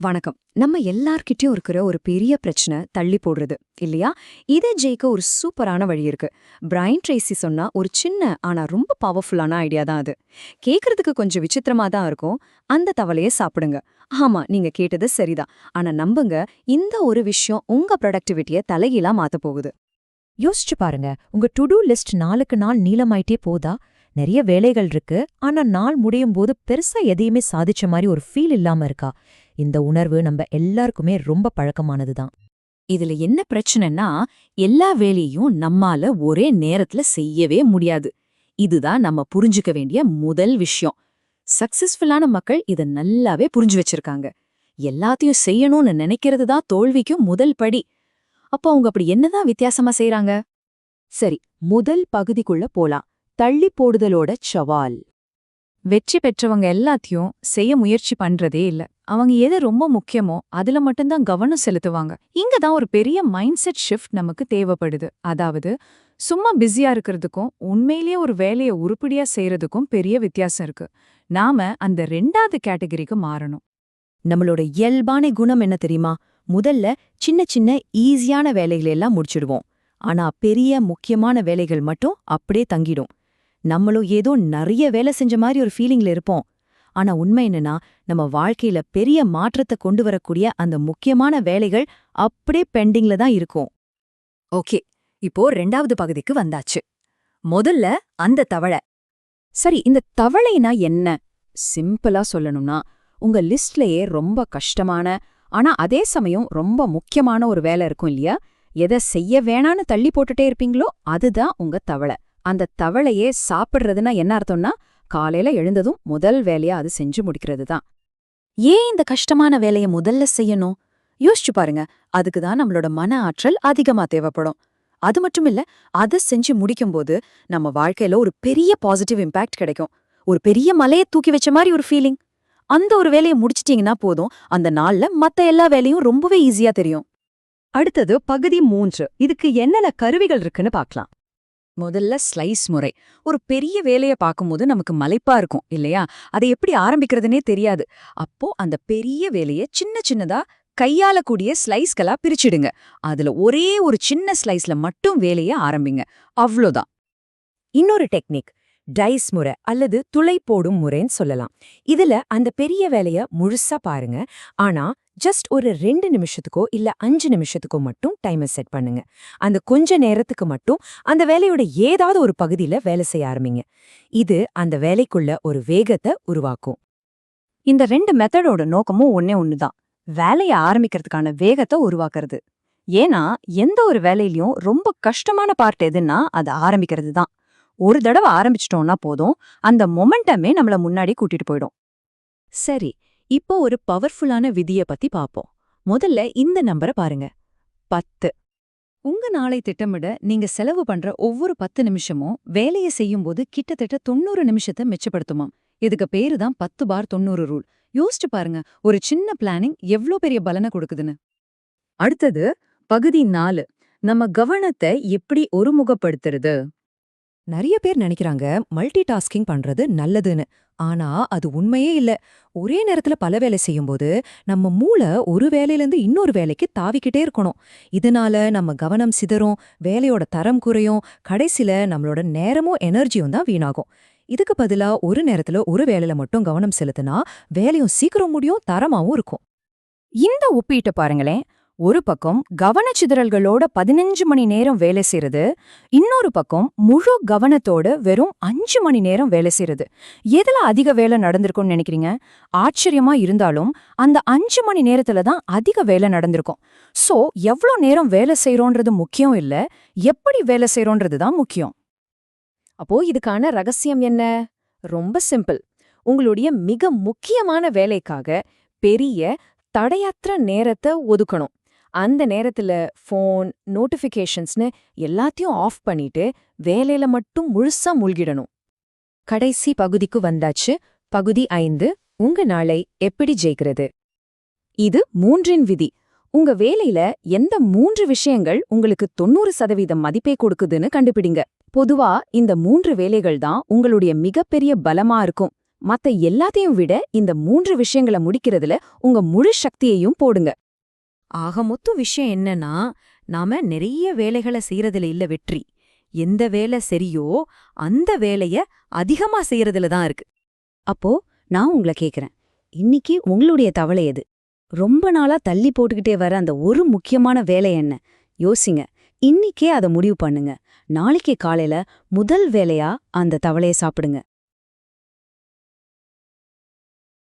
வணக்கம். நம்ம எல்லார்கிட்டயும் இருக்கிற ஒரு பெரிய பிரச்சனை தள்ளி போடுறது இல்லையா? இதை ஜெயிக்க ஒரு சூப்பரான வழி இருக்கு. பிரைன் ட்ரேசி சொன்னா ஒரு சின்ன ஆனா ரொம்ப பவர்ஃபுல்லான ஐடியா தான் அது. கேக்குறதுக்கு கொஞ்சம் விசித்திரமா தான் இருக்கும். அந்த தவளையை சாப்பிடுங்க. ஆமா நீங்க கேட்டது சரிதான். ஆனா நம்புங்க இந்த ஒரு விஷயம் உங்க ப்ரொடக்டிவிட்டியை தலைகீழா மாத்த போகுது. யோசிச்சு பாருங்க. உங்க டு டூ லிஸ்ட் நாளுக்கு நாள் நீளமாயிட்டே போதா? நிறைய வேலைகள் இருக்கு. ஆனா நாள் முடியும் போது பெருசா எதையுமே சாதிச்ச மாதிரி ஒரு ஃபீல் இல்லாம இருக்கா? இந்த உணர்வு நம்ம எல்லாருக்குமே ரொம்ப பழக்கமானதுதான். இதுல என்ன பிரச்சனைன்னா எல்லா வேலையும் நம்மால ஒரே நேரத்துல செய்யவே முடியாது. இதுதான் நம்ம புரிஞ்சுக்க வேண்டிய முதல் விஷயம். சக்சஸ்ஃபுல்லான மக்கள் இத நல்லாவே புரிஞ்சு வச்சிருக்காங்க. எல்லாத்தையும் செய்யணும்னு நினைக்கிறது தான் தோல்விக்கும் முதல் படி. அப்போ அவங்க அப்படி என்னதான் வித்தியாசமா செய்றாங்க? சரி முதல் பகுதிக்குள்ள போலாம். தள்ளி போடுதலோட சவால். வெற்றி பெற்றவங்க எல்லாத்தையும் செய்ய முயற்சி பண்றதே இல்ல. அவங்க எது ரொம்ப முக்கியமோ அதுல மட்டும்தான் கவனம் செலுத்துவாங்க. இங்க தான் ஒரு பெரிய மைண்ட் செட் ஷிஃப்ட் நமக்கு தேவைப்படுது. அதாவது சும்மா பிஸியா இருக்கிறதுக்கும் உண்மையிலேயே ஒரு வேலையை உருப்படியா செய்யறதுக்கும் பெரிய வித்தியாசம் இருக்கு. நாம அந்த ரெண்டாவது கேட்டகரிக்கு மாறணும். நம்மளோட இயல்பான குணம் என்ன தெரியுமா? முதல்ல சின்ன சின்ன ஈஸியான வேலைகளை எல்லாம் முடிச்சிடுவோம். ஆனா பெரிய முக்கியமான வேலைகள் மட்டும் அப்படியே தங்கிடும். நம்மளும் ஏதோ நிறைய வேலை செஞ்ச மாதிரி ஒரு ஃபீலிங்ல இருப்போம். ஆனா உண்மை என்னன்னா நம்ம வாழ்க்கையில பெரிய மாற்றத்தை கொண்டு வரக்கூடிய அந்த முக்கியமான வேலைகள் அப்படியே பெண்டிங்ல தான் இருக்கும். ஓகே இப்போ ரெண்டாவது பகுதிக்கு வந்தாச்சு. முதல்ல அந்த தவளை. சரி இந்த தவளைனா என்ன? சிம்பிளா சொல்லணும்னா உங்க லிஸ்ட்லயே ரொம்ப கஷ்டமான ஆனா அதே சமயம் ரொம்ப முக்கியமான ஒரு வேலை இருக்கும் இல்லையா? எதை செய்ய வேணான்னு தள்ளி போட்டுட்டே இருப்பீங்களோ அதுதான் உங்க தவளை. அந்த தவளையே சாப்பிடுறதுன்னா என்ன அர்த்தம்னா காலையில எழுந்ததும் முதல் வேலையா அது செஞ்சு முடிக்கிறது தான் ஏன் இந்த கஷ்டமான வேலையை முதல்ல செய்யணும்? யோசிச்சு பாருங்க அதுக்கு தான் நம்மளோட மன ஆற்றல் அதிகமா தேவைப்படும். அது மட்டும் இல்ல அதை செஞ்சு முடிக்கும்போது நம்ம வாழ்க்கையில ஒரு பெரிய பாசிட்டிவ் இம்பாக்ட் கிடைக்கும். ஒரு பெரிய மலையை தூக்கி வச்ச மாதிரி ஒரு ஃபீலிங் அந்த ஒரு வேலையை முடிச்சிட்டீங்கன்னா போதும் அந்த நாள்ல மத்த எல்லா வேலையும் ரொம்பவே ஈஸியா தெரியும். அடுத்தது பகுதி மூன்று இதுக்கு என்னென்ன கருவிகள் இருக்குன்னு பார்க்கலாம். முதல்ல ஸ்லைஸ் முறை. ஒரு பெரிய வேலைய பார்க்கும்போது நமக்கு மலைப்பா இருக்கும் இல்லையா? அதை எப்படி ஆரம்பிக்கிறதுனே தெரியாது. அப்போ அந்த பெரிய வேலைய சின்ன சின்னதா கையாளக்கூடிய ஸ்லைஸ்களா பிரிச்சிடுங்க. அதுல ஒரே ஒரு சின்ன ஸ்லைஸ்ல மட்டும் வேலைய ஆரம்பிங்க. அவ்வளோதான். இன்னொரு டெக்னிக் டைஸ் முறை அல்லது துளை போடும் முறைன்னு சொல்லலாம். இதுல அந்த பெரிய வேலைய முழுசா பாருங்க. ஆனா ஜஸ்ட் ஒரு ரெண்டு நிமிஷத்துக்கோ இல்ல அஞ்சு நிமிஷத்துக்கோ மட்டும் டைமை செட் பண்ணுங்க. அந்த கொஞ்ச நேரத்துக்கு மட்டும் அந்த வேலையோட ஏதாவது ஒரு பகுதியில வேலை செய்ய ஆரம்பிங்க. இது அந்த வேலைக்குள்ள ஒரு வேகத்தை உருவாக்கும். இந்த ரெண்டு மெத்தடோட நோக்கமும் ஒன்னே ஒண்ணுதான். வேலைய ஆரம்பிக்கிறதுக்கான வேகத்தை உருவாக்குறது. ஏன்னா எந்த ஒரு வேலையிலயும் ரொம்ப கஷ்டமான பார்ட் எதுன்னா அதை ஆரம்பிக்கிறது தான் ஒரு தடவை ஆரம்பிச்சிட்டோம்னா போதும். அந்த மொமெண்டமே நம்மள முன்னாடி கூட்டிட்டு போயிடும். சரி இப்போ ஒரு பவர்ஃபுல்லான விதிய பத்தி பாப்போம். முதல்ல இந்த நம்பரை பாருங்க. பத்து. உங்க நாளை திட்டமிட நீங்க செலவு பண்ற ஒவ்வொரு பத்து நிமிஷமும் வேலையை செய்யும்போது கிட்டத்தட்ட தொண்ணூறு நிமிஷத்தை மிச்சப்படுத்துமாம். இதுக்கு பேரு தான் பத்து பார் தொண்ணூறு ரூல். யோசிச்சு பாருங்க ஒரு சின்ன பிளானிங் எவ்ளோ பெரிய பலனை கொடுக்குதுன்னு. அடுத்தது பகுதி நாலு. நம்ம கவனத்தை எப்படி ஒருமுகப்படுத்துறது? நிறைய பேர் நினைக்கிறாங்க மல்டி டாஸ்கிங் பண்றது நல்லதுன்னு. ஆனா அது உண்மையே இல்ல. ஒரே நேரத்துல பல வேலை செய்யும்போது நம்ம மூளை ஒரு வேலையிலேருந்து இன்னொரு வேலைக்கு தாவிக்கிட்டே இருக்கணும். இதனால நம்ம கவனம் சிதறும் வேலையோட தரம் குறையும் கடைசில நம்மளோட நேரமும் எனர்ஜியும் தான் வீணாகும். இதுக்கு பதிலா ஒரு நேரத்துல ஒரு வேலையில மட்டும் கவனம் செலுத்தினா வேலையும் சீக்கிரம் முடியும் தரமாவும் இருக்கும். இந்த ஒப்பீட்டை பாருங்களேன். ஒரு பக்கம் கவனச்சிதறல்களோட பதினஞ்சு மணி நேரம் வேலை செய்யறது இன்னொரு பக்கம் முழு கவனத்தோட வெறும் அஞ்சு மணி நேரம் வேலை செய்யறது எதுல அதிக வேலை நடந்திருக்கும்னு நினைக்கிறீங்க? ஆச்சரியமா இருந்தாலும் அந்த அஞ்சு மணி நேரத்துல தான் அதிக வேலை நடந்திருக்கும். சோ எவ்ளோ நேரம் வேலை செய்றோன்றது முக்கியம் இல்ல எப்படி வேலை செய்றோன்றது தான் முக்கியம். அப்போ இதுக்கான ரகசியம் என்ன? ரொம்ப சிம்பிள். உங்களுடைய மிக முக்கியமான வேலைக்காக பெரிய தடையற்ற நேரத்தை ஒதுக்கணும். அந்த நேரத்துல ஃபோன் நோட்டிஃபிகேஷன்ஸ்னு எல்லாத்தையும் ஆஃப் பண்ணிட்டு வேலையில மட்டும் முழுசா மூழ்கிடணும். கடைசி பகுதிக்கு வந்தாச்சு. பகுதி ஐந்து உங்க நாளை எப்படி ஜெயிக்கிறது? இது மூன்றின் விதி. உங்க வேலையில எந்த மூன்று விஷயங்கள் உங்களுக்கு தொண்ணூறு சதவீதம் மதிப்பை கொடுக்குதுன்னு கண்டுபிடிங்க. பொதுவா இந்த மூன்று வேலைகள் தான் உங்களுடைய மிகப்பெரிய பலமா இருக்கும். மத்த எல்லாத்தையும் விட இந்த மூன்று விஷயங்களை முடிக்கிறதுல உங்க முழு சக்தியையும் போடுங்க. ஆக மொத்தம் விஷயம் என்னன்னா நாம நிறைய வேலைகளை செய்யறதுல இல்ல வெற்றி. எந்த வேலை சரியோ அந்த வேலைய அதிகமா செய்யறதுல தான் இருக்கு. அப்போ நான் உங்களை கேக்குறேன். இன்னைக்கு உங்களுடைய தவளை எது? ரொம்ப நாளா தள்ளி போட்டுக்கிட்டே வர அந்த ஒரு முக்கியமான வேலை என்ன? யோசிங்க. இன்னிக்கே அதை முடிவு பண்ணுங்க. நாளைக்கு காலையில முதல் வேலையா அந்த தவளையை சாப்பிடுங்க.